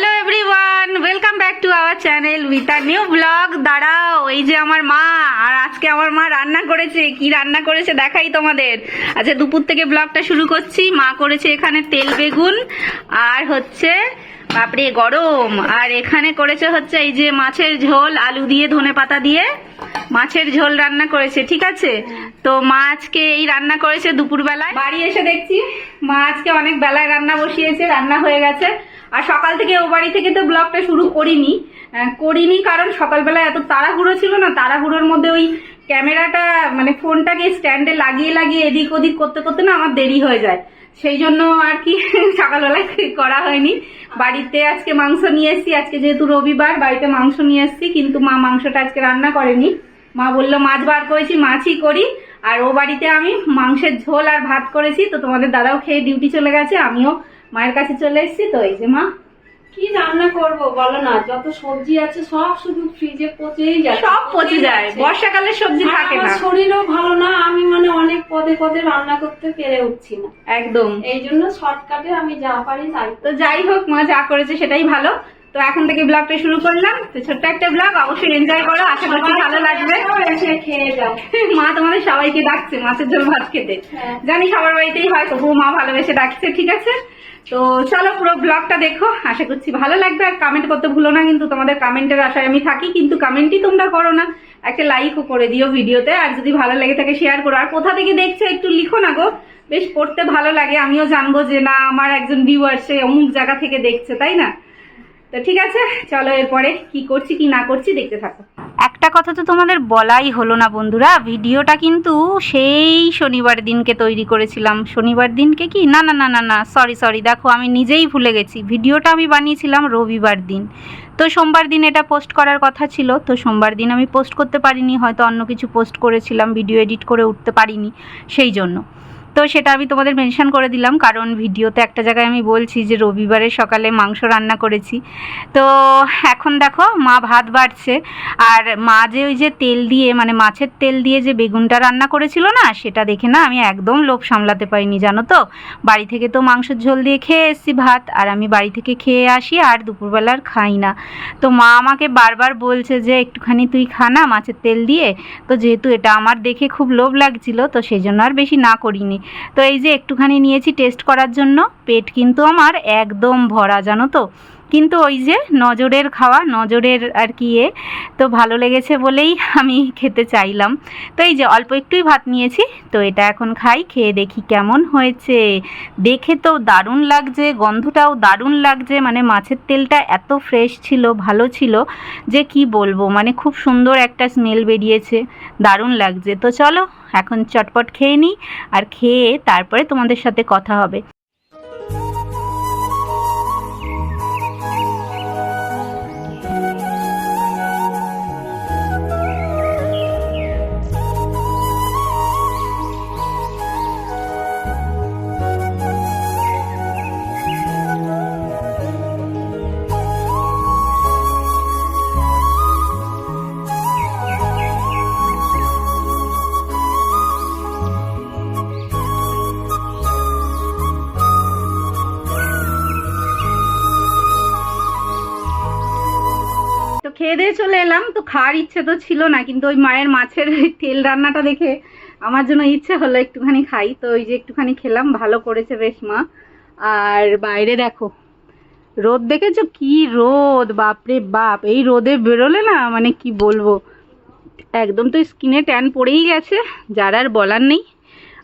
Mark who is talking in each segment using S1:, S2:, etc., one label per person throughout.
S1: Hello everyone welcome back to our channel with a new blog দাঁড়াও, এই যে আমার মা, আর আজকে আমার মা রান্না করেছে। কি রান্না করেছে দেখাই তোমাদের। আচ্ছা দুপুর থেকে ব্লগটা শুরু করছি। মা করেছে এখানে তেল বেগুন আর হচ্ছে, বাপরে, গরম। আর এখানে করেছে হচ্ছে এই যে মাছের ঝোল, আলু দিয়ে, ধনে পাতা দিয়ে মাছের ঝোল রান্না করেছে, ঠিক আছে? তো মা আজকে এই রান্না করেছে দুপুরবেলায়। বাড়ি এসে দেখছি, মা আজকে অনেক বেলায় রান্না বসিয়েছে, রান্না হয়ে গেছে। আর সকাল থেকে ও বাড়ি থেকে তো ব্লগটা শুরু করিনি। করিনি কারণ সকালবেলা এত তাড়াহুড়ো ছিল না, তাড়াহুড়োর মধ্যে ওই ক্যামেরাটা মানে ফোনটাকে স্ট্যান্ডে লাগিয়ে লাগিয়ে এদিক ওদিক করতে করতে না আমার দেরি হয়ে যায়। সেই জন্য আর কি সকালবেলায় করা হয়নি। বাড়িতে আজকে মাংস নিয়ে এসেছি। আজকে যেহেতু রবিবার, বাড়িতে মাংস নিয়ে এসেছি, কিন্তু মা মাংসটা আজকে রান্না করেনি। মা বলল, মাছ বার করেছি, মাছই করি। আর ও বাড়িতে আমি মাংসের ঝোল আর ভাত করেছি। তো তোমাদের দাদাও খেয়ে ডিউটি চলে গেছে, আমিও মায়ের কাছে চলে এসেছি তো এই যে মা।
S2: কি রান্না করব বলো না যত সবজি আছে সব শুধু ফ্রিজে পচেই যায়
S1: সব পচে যায় বর্ষাকালের সবজি থাকে না।
S2: শরীরও ভালো না আমি মানে অনেক পদে পদে রান্না করতে পেরে উঠছি না।
S1: একদম।
S2: এই জন্য শর্টকাটে আমি যা পারি তাই।
S1: তো যাই হোক মা যা করেছে সেটাই ভালো। তো এখন থেকে ব্লগটা শুরু করলাম। তো ছোট্ট একটা ব্লগ অবশ্যই এনজয় করো আশা করছি ভালো লাগবে।
S2: খেয়ে যাও।
S1: মা তোমাদের সবাইকে ডাকছে মাছের ঝোল ভাত খেতে।
S2: হ্যাঁ।
S1: জানি সবার বাড়িতেই হয় তবুও মা ভালোবেসে ডাকছে ঠিক আছে? তো চলো পুরো ব্লগটা দেখো। আশা করছি ভালো লাগবে আর কমেন্ট করতে ভুলো না, কিন্তু তোমাদের কমেন্টের আশায় আমি থাকি, কিন্তু কমেন্টই তোমরা করো না। একটা লাইকও করে দিও ভিডিওতে, আর যদি ভালো লাগে থাকে শেয়ার করো। আর কোথা থেকে দেখছ একটু লিখো না গো। বেশ পড়তে ভালো লাগে, আমিও জানব যে না, আমার একজন ভিউয়ার সে অমুক জায়গা থেকে দেখছে, তাই না? তো ঠিক আছে, চলো এরপরে কি করছি কি না করছি দেখতে থাকো। একটা কথা তো তোমাদের বলাই হলো না বন্ধুরা। ভিডিওটা কিন্তু সেই শনিবার দিনকে তৈরি করেছিলাম। শনিবার দিনকে কি? না না না না না সরি সরি দেখো আমি নিজেই ভুলে গেছি। ভিডিওটা আমি বানিয়েছিলাম রবিবার দিন। তো সোমবার দিন এটা পোস্ট করার কথা ছিল। তো সোমবার দিন আমি পোস্ট করতে পারিনি, হয়তো অন্য কিছু পোস্ট করেছিলাম ভিডিও এডিট করে উঠতে পারিনি, সেই জন্য। তো সেটা আমি তোমাদের মেনশন করে দিলাম, কারণ ভিডিওতে একটা জায়গায় আমি বলছি যে রবিবারে সকালে মাংস রান্না করেছি। তো এখন দেখো মা ভাত বাড়ছে, আর মা যে ওই যে তেল দিয়ে মানে মাছের তেল দিয়ে যে বেগুনটা রান্না করেছিল না, সেটা দেখে না আমি একদম লোভ সামলাতে পারিনি, জানো তো? বাড়ি থেকে তো মাংসের ঝোল দিয়ে খেয়ে এসেছি ভাত, আর আমি বাড়ি থেকে খেয়ে আসি আর দুপুরবেলা আর খাই না। তো মা আমাকে বারবার বলছে যে একটুখানি তুই খা না মাছের তেল দিয়ে, তো যেহেতু এটা আমার দেখে খুব লোভ লাগছিল, তো সেই জন্য আর বেশি না করিনি। তো এই যে একটুখানি নিয়েছি টেস্ট করার জন্য। পেট কিন্তু আমার একদম ভরা, জানো তো? কিন্তু ওই যে নজরের খাওয়া, নজরের আর কি এ, তো ভালো লেগেছে বলেই আমি খেতে চাইলাম। তো এই যে অল্প একটুই ভাত নিয়েছি, তো এটা এখন খাই, খেয়ে দেখি কেমন হয়েছে। দেখে তো দারুণ লাগছে, গন্ধটাও দারুণ লাগছে মানে মাছের তেলটা এত ফ্রেশ ছিল, ভালো ছিল যে কি বলব মানে খুব সুন্দর একটা স্মেল বেরিয়েছে, দারুণ লাগছে। তো চলো, এখন চটপট খেয়ে নিই, আর খেয়ে তারপরে তোমাদের সাথে কথা হবে। খাওয়ার ইচ্ছে তো ছিল না, কিন্তু ওই মায়ের মাছের তেল রান্নাটা দেখে আমার জন্য ইচ্ছে হলো একটুখানি খাই। তো ওই যে একটুখানি খেলাম, ভালো করেছে বেশ মা। আর বাইরে দেখো, রোদ দেখেছ? কি রোদ, বাপরে বাপ! এই রোদে বেরোলে না মানে কি বলব? একদম তো স্কিনে ট্যান পড়েই গেছে, যার আর বলার নেই।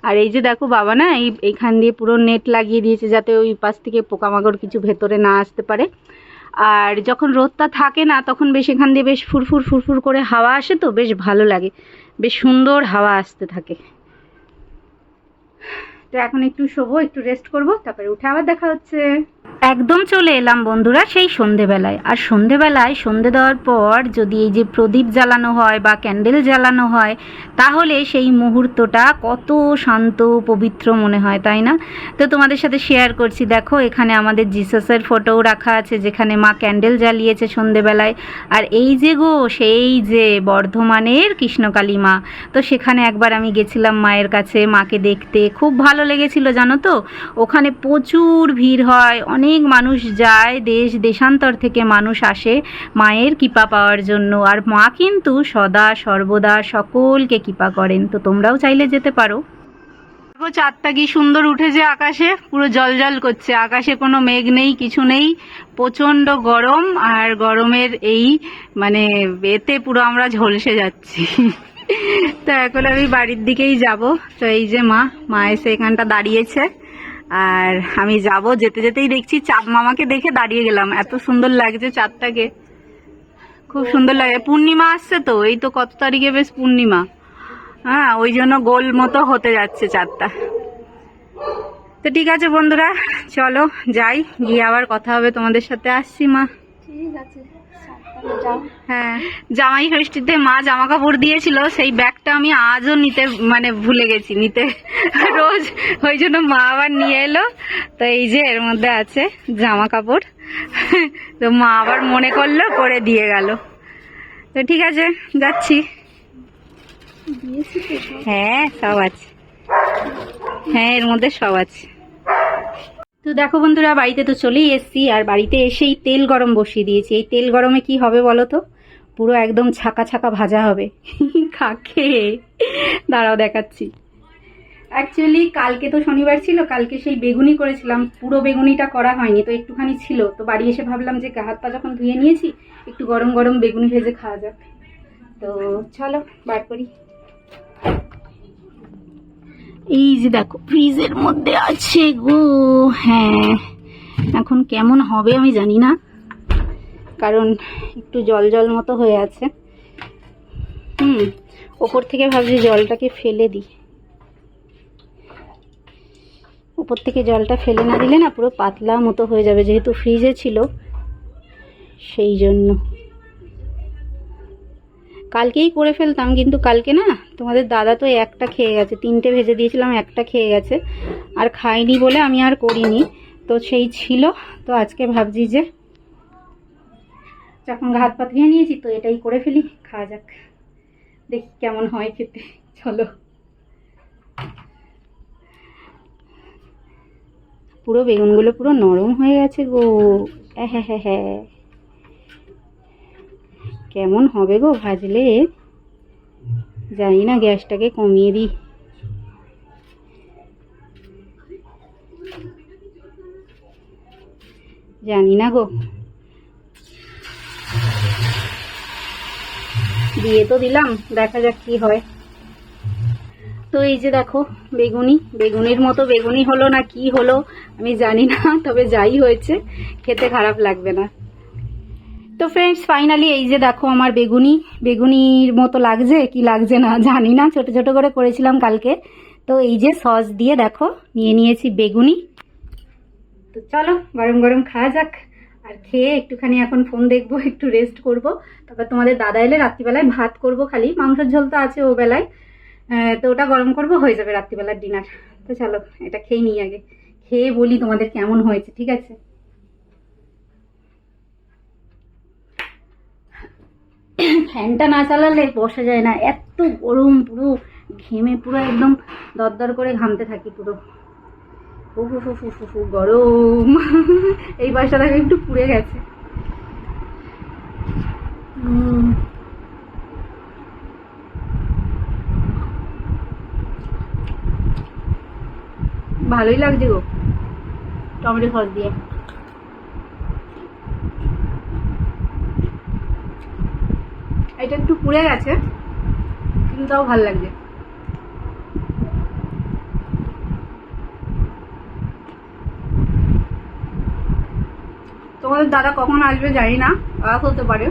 S1: আর এই যে দেখো বাবা না, এই, এইখান দিয়ে পুরো নেট লাগিয়ে দিয়েছে যাতে ওই পাশ থেকে পোকামাকড় কিছু ভেতরে না আসতে পারে। আর যখন রোদটা থাকে না, তখন বেশ এখান দিয়ে বেশ ফুরফুর ফুরফুর করে হাওয়া আসে তো, বেশ ভালো লাগে। বেশ সুন্দর হাওয়া আসতে থাকে। তো এখন একটু শোবো, একটু রেস্ট করব, তারপরে উঠে আবার দেখা হচ্ছে। একদম চলে এলাম বন্ধুরা সেই সন্ধেবেলায়। আর সন্ধেবেলায় সন্ধে দেওয়ার পর যদি এই যে প্রদীপ জ্বালানো হয় বা ক্যান্ডেল জ্বালানো হয়, তাহলে সেই মুহূর্তটা কত শান্ত, পবিত্র মনে হয়, তাই না? তো তোমাদের সাথে শেয়ার করছি। দেখো, এখানে আমাদের জিসাসের ফটোও রাখা আছে, যেখানে মা ক্যান্ডেল জ্বালিয়েছে সন্ধেবেলায়। আর এই যে গো, সেই যে বর্ধমানের কৃষ্ণকালী মা। তো সেখানে একবার আমি গেছিলাম মায়ের কাছে মাকে দেখতে। খুব ভালো লেগেছিল, জানো তো? ওখানে প্রচুর ভিড় হয় অনেক মানুষ যায়, দেশ, দেশান্তর থেকে মানুষ আসে মায়ের কৃপা পাওয়ার জন্য। আর মা কিন্তু সদা, সর্বদা সকলকে কৃপা করেন। তো তোমরাও চাইলে যেতে পারো। দেখো চাঁদটা কি সুন্দর উঠেছে আকাশে, পুরো জল জল করছে। আকাশে কোনো মেঘ নেই, কিছু নেই। প্রচণ্ড গরম, আর গরমের এই মানে এতে পুরো আমরা ঝলসে যাচ্ছি। তো এখন আমি বাড়ির দিকেই যাব। তো এই যে মা মা এসে এখানটা দাঁড়িয়েছে। আর আমি যাব যেতে যেতেই দেখছি চাঁদ মামাকে দেখে দাঁড়িয়ে গেলাম। এত সুন্দর লাগছে চাঁদটাকে। খুব সুন্দর লাগে। পূর্ণিমা আসছে তো? এই তো কত তারিখে বেশ পূর্ণিমা। হ্যাঁ ওই জন্য গোল মতো হতে যাচ্ছে চারটা তো ঠিক আছে বন্ধুরা চলো যাই গিয়ে আবার কথা হবে তোমাদের সাথে। আসছি মা।
S2: ঠিক আছে।
S1: হ্যাঁ জামাই ষষ্ঠীতে মা জামা কাপড় দিয়েছিল সেই ব্যাগটা আমি আজও নিতে মানে ভুলে গেছি নিতে রোজ। ওই জন্য মা আবার নিয়ে এলো। তো এই যে এর মধ্যে আছে জামা কাপড় তো মা আবার মনে করল করে দিয়ে গেল। তো ঠিক আছে যাচ্ছি। হ্যাঁ সব আছে। হ্যাঁ এর মধ্যে সব আছে। তো দেখো বন্ধুরা, বাড়িতে তো চলেই এসেছি, আর বাড়িতে এসেই তেল গরম বসিয়ে দিয়েছি। এই তেল গরমে কি হবে বলো তো? পুরো একদম ছাকা ছাকা ভাজা হবে। কাকে? দাঁড়াও দেখাচ্ছি। অ্যাকচুয়ালি কালকে তো শনিবার ছিল, কালকে সেই বেগুনি করেছিলাম। পুরো বেগুনিটা করা হয়নি, তো একটুখানি ছিল। তো বাড়ি এসে ভাবলাম যে হাত পা যখন ধুয়ে নিয়েছি, একটু গরম গরম বেগুনি ভেজে খাওয়া যাক। তো চলো, বার করি। এই যে দেখো ফ্রিজের মধ্যে আছে গো হ্যাঁ। এখন কেমন হবে আমি জানি না, কারণ একটু জল জল মতো হয়ে আছে। হুম, ওপর থেকে ভাবছি জলটাকে ফেলে দিই। উপর থেকে জলটা ফেলে না দিলে না পুরো পাতলা মতো হয়ে যাবে, যেহেতু ফ্রিজে ছিল, সেই জন্য। কালকেই করে ফেলতাম, কিন্তু কালকে না তোমাদের দাদা তো একটা খেয়ে গেছে, তিনটে ভেজে দিয়েছিলাম, একটা খেয়ে গেছে। আর খাইনি বলে আমি আর করিনি। তো সেই ছিল। তো আজকে ভাবছি যে যখন ঘাত পাত ধুয়ে নিয়েছি, তো এটাই করে ফেলি, খাওয়া যাক। দেখি কেমন হয় খেতে। চলো। পুরো বেগুনগুলো পুরো নরম হয়ে গেছে গো। হ্যাঁ হ্যাঁ হ্যাঁ। কেমন হবে গো ভাজলে? জানি না, গ্যাসটাকে কমিয়ে দিই। জানি না গো। দিয়ে তো দিলাম, দেখা যাক কি হয়। তো এই যে দেখো, বেগুনি। বেগুনির মতো বেগুনি হলো না কি হলো, আমি জানি না, তবে যাই হয়েছে, খেতে খারাপ লাগবে না। তো ফ্রেন্ডস ফাইনালি এই যে দেখো আমার বেগুনি, বেগুনির মতো লাগছে, কি লাগছে না জানি না, ছোট ছোট করে করেছিলাম কালকে। তো এই যে সস দিয়ে দেখো, নিয়ে নিয়েছি বেগুনি। তো চলো, গরম গরম খাওয়া যাক, আর খেয়ে একটুখানি এখন ফোন দেখব, একটু রেস্ট করব। তারপর তোমাদের দাদা এলে রাত্রিবেলায় ভাত করব খালি, মাংসের ঝোল তো আছে ও বেলায় তো ওটা গরম করব, হয়ে যাবে রাত্রিবেলার ডিনার তো চলো, এটা খেয়ে নিই আগে। খেয়ে বলি তোমাদের কেমন হয়েছে, ঠিক আছে? ফ্যানটা না চালালে বসা যায় না। এত গরম পুরো ঘেমে পুরো একদম দরদর করে ঘামতে থাকি পুরো। উফ উফ উফ, গরম। এই বাসা দেখো একটু পুড়ে গেছে। ভালোই লাগছে গো। টমেটো সস দিয়ে এটা একটু পুড়ে গেছে, কিন্তু তাও ভালো লাগছে। তোমাদের দাদা কখন আসবে জানি না, আওয়াজ হতে পারে।